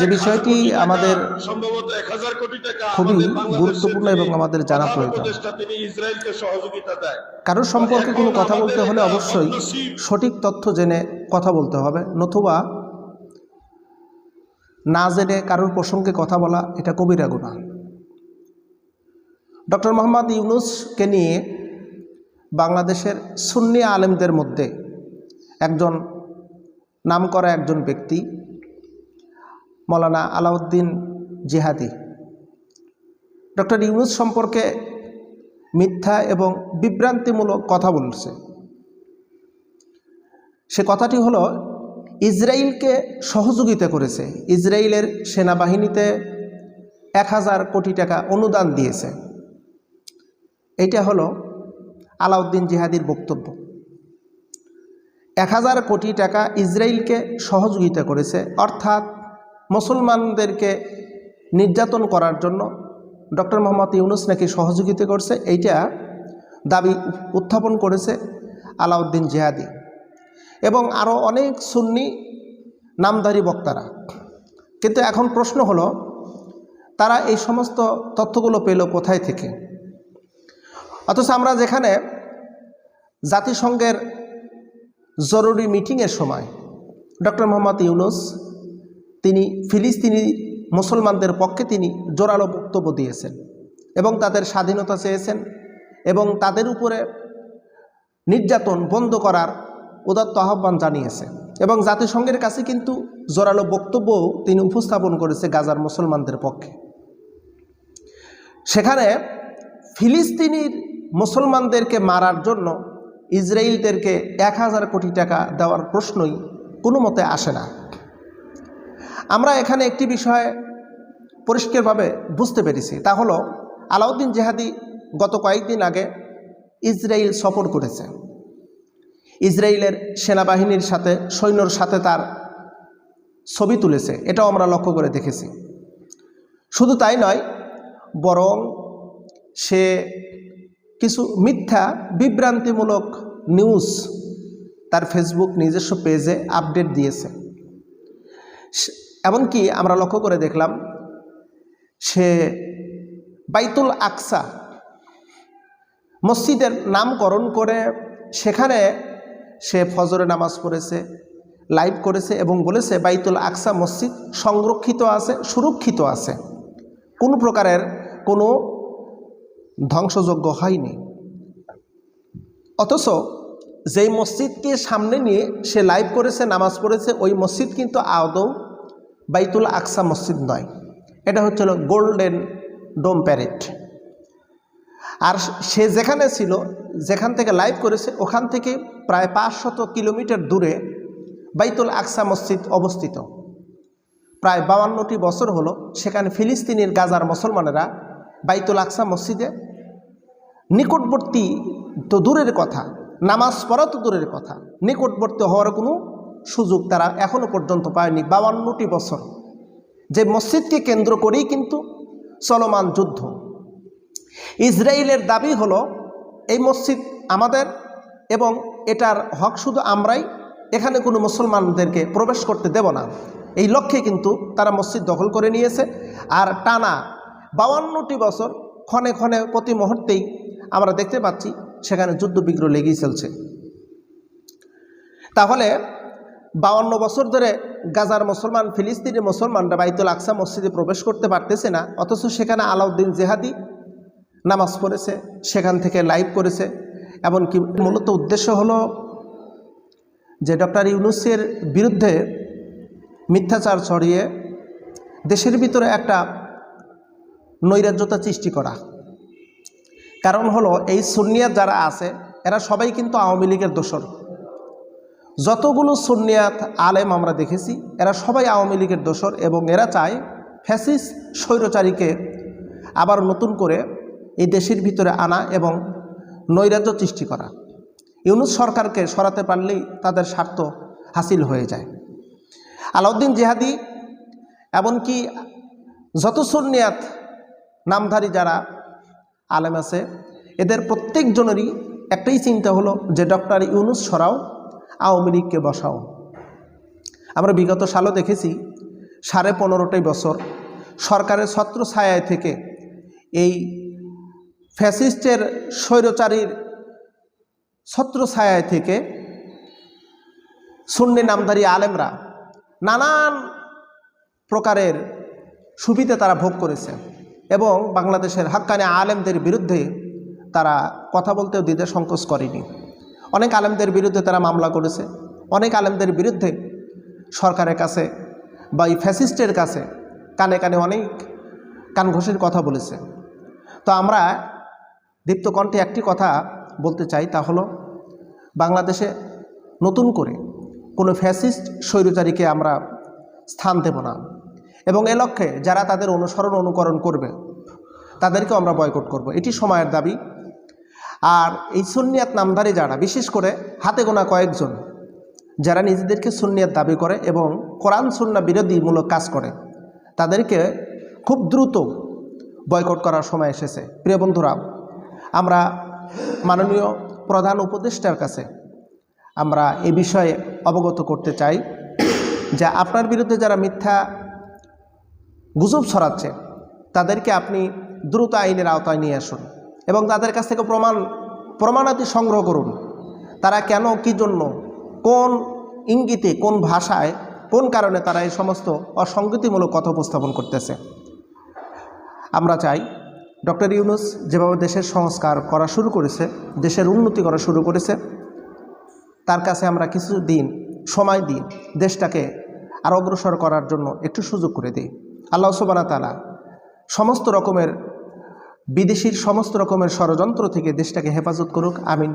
যে বিষয়টি আমাদের সম্ভবত এক হাজার কোটি টাকা খুবই গুরুত্বপূর্ণ এবং আমাদের জানা প্রয়োজন। কারোর সম্পর্কে কোনো কথা বলতে হলে অবশ্যই সঠিক তথ্য জেনে কথা বলতে হবে। নতুবা না জেনে কারোর প্রসঙ্গে কথা বলা এটা কবিরা গুণা ডক্টর মোহাম্মদ ইউনুসকে নিয়ে বাংলাদেশের সুন্নি আলেমদের মধ্যে একজন নামকরা একজন ব্যক্তি, মৌলানা আলাউদ্দিন জিহাদি। ডক্টর ইউনুস সম্পর্কে মিথ্যা এবং বিভ্রান্তিমূলক কথা বলছে। সে কথাটি হলো ইসরায়েলকে সহযোগিতা করেছে। ইসরায়েলের সেনাবাহিনীতে এক হাজার কোটি টাকা অনুদান দিয়েছে। এইটা হলো আলাউদ্দিন জিহাদির বক্তব্য। এক হাজার কোটি টাকা ইসরায়েলকে সহযোগিতা করেছে, অর্থাৎ মুসলমানদেরকে নির্যাতন করার জন্য ডক্টর মোহাম্মদ ইউনুস নাকি সহযোগিতা করছে, এইটা দাবি উত্থাপন করেছে আলাউদ্দিন জেহাদি এবং আরও অনেক সুন্নি নামধারী বক্তারা। কিন্তু এখন প্রশ্ন হলো, তারা এই সমস্ত তথ্যগুলো পেল কোথায় থেকে? অথচ আমরা যেখানে জাতিসংঘের জরুরি মিটিংয়ের সময় ডক্টর মোহাম্মদ ইউনুস, তিনি ফিলিস্তিনি মুসলমানদের পক্ষে তিনি জোরালো বক্তব্য দিয়েছেন এবং তাদের স্বাধীনতা চেয়েছেন এবং তাদের উপরে নির্যাতন বন্ধ করার উদাত্ত আহ্বান জানিয়েছে এবং জাতিসংঘের কাছে কিন্তু জোরালো বক্তব্যও তিনি উপস্থাপন করেছে গাজার মুসলমানদের পক্ষে। সেখানে ফিলিস্তিনির মুসলমানদেরকে মারার জন্য ইসরায়েলদেরকে এক হাজার কোটি টাকা দেওয়ার প্রশ্নই কোনো মতে আসে না। আমরা এখানে একটি বিষয় পরিষ্কারভাবে বুঝতে পেরেছি, তা হলো আলাউদ্দিন জেহাদি গত কয়েকদিন আগে ইসরায়েল সফর করেছে। ইসরায়েলের সেনাবাহিনীর সাথে, সৈন্যর সাথে তার ছবি তুলেছে, এটাও আমরা লক্ষ্য করে দেখেছি। শুধু তাই নয়, বরং সে কিছু মিথ্যা, বিভ্রান্তিমূলক নিউজ তার ফেসবুক নিজস্ব পেজে আপডেট দিয়েছে। এমনকি আমরা লক্ষ্য করে দেখলাম, সে বাইতুল আকসা মসজিদের নামকরণ করে সেখানে সে ফজরে নামাজ পড়েছে লাইভ করেছে এবং বলেছে বাইতুল আকসা মসজিদ সংরক্ষিত আছে, সুরক্ষিত আছে। কোনো প্রকারের কোনো ধ্বংসযোগ্য হয়নি। অথচ যেই মসজিদকে সামনে নিয়ে সে লাইভ করেছে, নামাজ পড়েছে, ওই মসজিদ কিন্তু আদৌ বাইতুল আকসা মসজিদ নয়। এটা হচ্ছিল গোল্ডেন ডোম প্যারেড। আর সে যেখানে ছিল, যেখান থেকে লাইভ করেছে, ওখান থেকে প্রায় পাঁচশত কিলোমিটার দূরে বাইতুল আকসা মসজিদ অবস্থিত। প্রায় বাউান্নটি বছর হলো সেখানে ফিলিস্তিনের গাজার মুসলমানেরা বাইতুল আকসা মসজিদে নিকটবর্তী তো দূরের কথা, নামাজ পড়া তো দূরের কথা, নিকটবর্তী হওয়ার কোনো সুযোগ তারা এখনও পর্যন্ত পায়নি বাউান্নটি বছর। যে মসজিদকে কেন্দ্র করেই কিন্তু চলমান যুদ্ধ। ইসরায়েলের দাবি হলো, এই মসজিদ আমাদের এবং এটার হক শুধু আমরাই, এখানে কোনো মুসলমানদেরকে প্রবেশ করতে দেব না। এই লক্ষ্যে কিন্তু তারা মসজিদ দখল করে নিয়েছে। আর টানা বাউান্নটি বছর ক্ষণে ক্ষণে প্রতি মুহূর্তেই আমরা দেখতে পাচ্ছি সেখানে যুদ্ধবিগ্রহ লেগেই চলছে। তাহলে বাউান্ন বছর ধরে গাজার মুসলমান ফিলিস্তিনি মুসলমানরা বাইতুল আকসা মসজিদে প্রবেশ করতে পারতেছে না, অথচ সেখানে আলাউদ্দিন জেহাদি নামাজ পড়েছে, সেখান থেকে লাইভ করেছে। এমনকি মূলত উদ্দেশ্য হলো যে ডক্টর ইউনুসের বিরুদ্ধে মিথ্যাচার ছড়িয়ে দেশের ভিতরে একটা নৈরাজ্যতা সৃষ্টি করা। কারণ হলো এই সুন্নিয়াত যারা আছে, এরা সবাই কিন্তু আওয়ামী লীগের দোসর যতগুলো সুন্নিয়াত আলেম আমরা দেখেছি, এরা সবাই আওয়ামী লীগের দোসর এবং এরা চায় ফ্যাসিস স্বৈরচারীকে আবার নতুন করে এই দেশের ভিতরে আনা এবং নৈরাজ্য সৃষ্টি করা। ইউনুস সরকারকে সরাতে পারলেই তাদের স্বার্থ হাসিল হয়ে যায়। আলাউদ্দিন জেহাদি এমনকি যত সুন্নিয়াত নামধারী যারা আলেম আছে। এদের প্রত্যেকজনেরই একটাই চিন্তা হলো যে ডক্টর ইউনুস সরাও, আওয়ামী লীগকে বসাও। আমরা বিগত সালও দেখেছি, সাড়ে পনেরোটাই বছর সরকারের ছত্র ছায়ায় থেকে এই ফ্যাসিস্টের স্বৈরচারীর ছত্র ছায়ায় থেকে সুন্নি নামধারী আলেমরা নানান প্রকারের সুবিধা তারা ভোগ করেছে। এবং বাংলাদেশের হাক্কানি আলেমদের বিরুদ্ধে তারা কথা বলতেও দিতে সংকোচ করেনি। অনেক আলেমদের বিরুদ্ধে তারা মামলা করেছে। অনেক আলেমদের বিরুদ্ধে সরকারের কাছে বা এই ফ্যাসিস্টের কাছে কানে কানে অনেক কানঘোষের কথা বলেছে। তো আমরা দীপ্ত কণ্ঠে একটি কথা বলতে চাই, তা হলো বাংলাদেশে নতুন করে কোনো ফ্যাসিস্ট স্বৈরচারীকে আমরা স্থান দেব না। এবং এ লক্ষ্যে যারা তাদের অনুসরণ অনুকরণ করবে, তাদেরকেও আমরা বয়কট করব। এটি সময়ের দাবি। আর এই সুন্নিয়াত নামধারী যারা, বিশেষ করে হাতে গোনা কয়েকজন, যারা নিজেদেরকে সুন্নিয়াত দাবি করে এবং কোরআন সুন্না বিরোধীমূলক কাজ করে, তাদেরকে খুব দ্রুত বয়কট করার সময় এসেছে। প্রিয় বন্ধুরা, আমরা মাননীয় প্রধান উপদেষ্টার কাছে আমরা এ বিষয়ে অবগত করতে চাই যে আপনার বিরুদ্ধে যারা মিথ্যা গুজব ছড়াচ্ছে, তাদেরকে আপনি দ্রুত আইনের আওতায় নিয়ে আসুন এবং তাদের কাছ থেকে প্রমাণ, প্রমাণাদি সংগ্রহ করুন। তারা কেন, কি জন্য, কোন ইঙ্গিতে, কোন ভাষায়, কোন কারণে তারা এই সমস্ত অসংগতিমূলক কথা উপস্থাপন করতেছে? আমরা চাই ডক্টর ইউনুস যেভাবে দেশের সংস্কার করা শুরু করেছে, দেশের উন্নতি করা শুরু করেছে, তার কাছে আমরা কিছু দিন, সময় দিই দেশটাকে আর অগ্রসর করার জন্য একটু সুযোগ করে দিই। আল্লাহ সোবানা তালা সমস্ত রকমের বিদেশির সমস্ত রকমের ষড়যন্ত্র থেকে দেশটাকে হেফাজত করুক আমিন।